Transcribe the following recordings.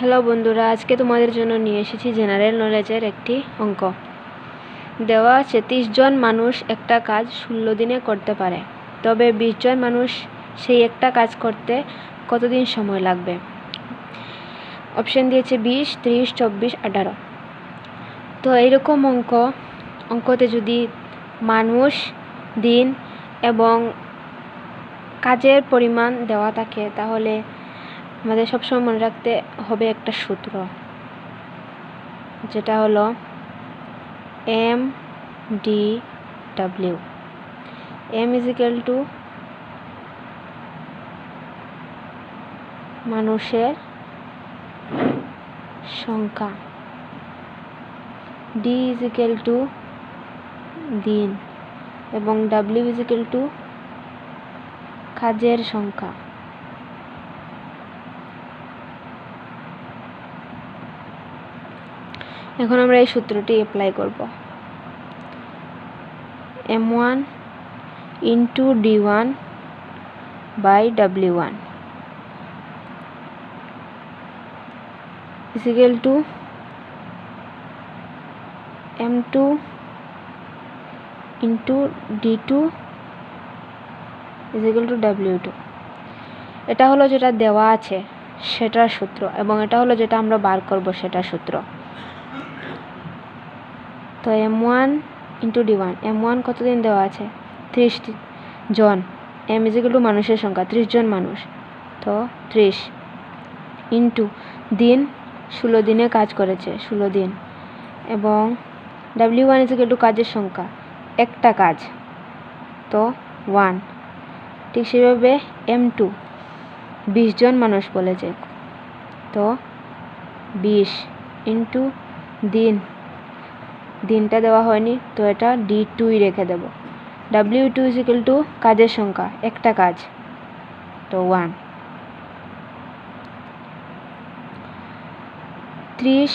Hello বন্ধুরা, আজকে তোমাদের জন্য নিয়ে এসেছি জেনারেল নলেজের একটি অঙ্ক। দেওয়া আছে জন মানুষ একটা কাজ ষোলো দিনে করতে পারে। তবে জন মানুষ সেই একটা কাজ করতে কতদিন সময় লাগবে? অপশন দিয়েছে বিশ, ত্রিশ, চব্বিশ, আঠারো। তো এইরকম অঙ্ক, অঙ্কতে যদি মানুষ দিন এবং কাজের পরিমাণ দেওয়া থাকে, তাহলে আমাদের সবসময় মনে রাখতে হবে একটা সূত্র, যেটা হলো M D W M equal to মানুষের সংখ্যা। ডি ইজিক্যাল টু দিন এবং ডাব্লিউ ইজিক্যাল টু কাজের সংখ্যা। এখন আমরা এই সূত্রটি অ্যাপ্লাই করব। M one into D one by W one equal to M two into D two equal to W two এটা হলো যেটা দেওয়া আছে, সেটার সূত্র, এবং এটা হলো যেটা আমরা বার করব, সেটার সূত্র। তো M one into D one M one কতদিন দেওয়া আছে? ত্রিশ জন। এম ইজিক্যাল টু মানুষের সংখ্যা, ত্রিশ জন মানুষ। তো ত্রিশ ইন্টু দিন ষোলো দিনে কাজ করেছে, ষোলো দিন। এবং ডাব্লিউ ওয়ান ইজিক্যাল টু কাজের সংখ্যা, একটা কাজ। তো ওয়ান ঠিক সেভাবে এম টু বিশ জন মানুষ বলেছে। তো বিশ ইন্টু দিন দিনটা দেওয়া হয়নি, তো এটা ডি টুই রেখে দেব। ডাব্লিউ টু ইজিক্যাল টু কাজের সংখ্যা, একটা কাজ। তো ওয়ান ত্রিশ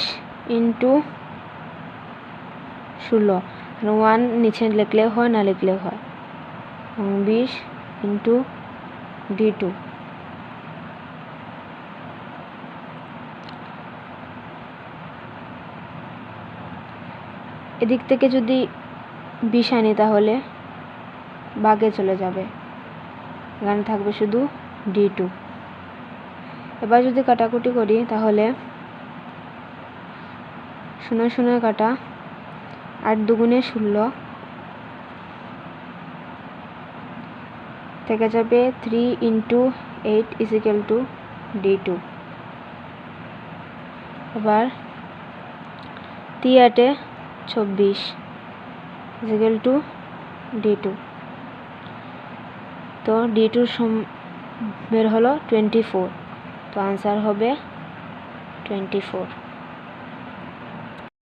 ইন্টু ষোলো। ওয়ান নিচে লিখলেও হয়, না লিখলেও হয়। বিশ ইন্টু ডি টু এদিক থেকে যদি বিষ আনি তাহলে বাগে চলে যাবে। এখানে থাকবে শুধু ডি টু। এবার যদি কাটাকুটি করি তাহলে শূন্য শূন্য কাটা আট দুগুণে ষোলো থেকে যাবে three into eight equal to D two. এবার তি আটে চব্বিশ ইজিক্যাল টু ডি টু। তো ডি টুর সম, বের হলো টোয়েন্টি ফোর। তো আনসার হবে টোয়েন্টি ফোর।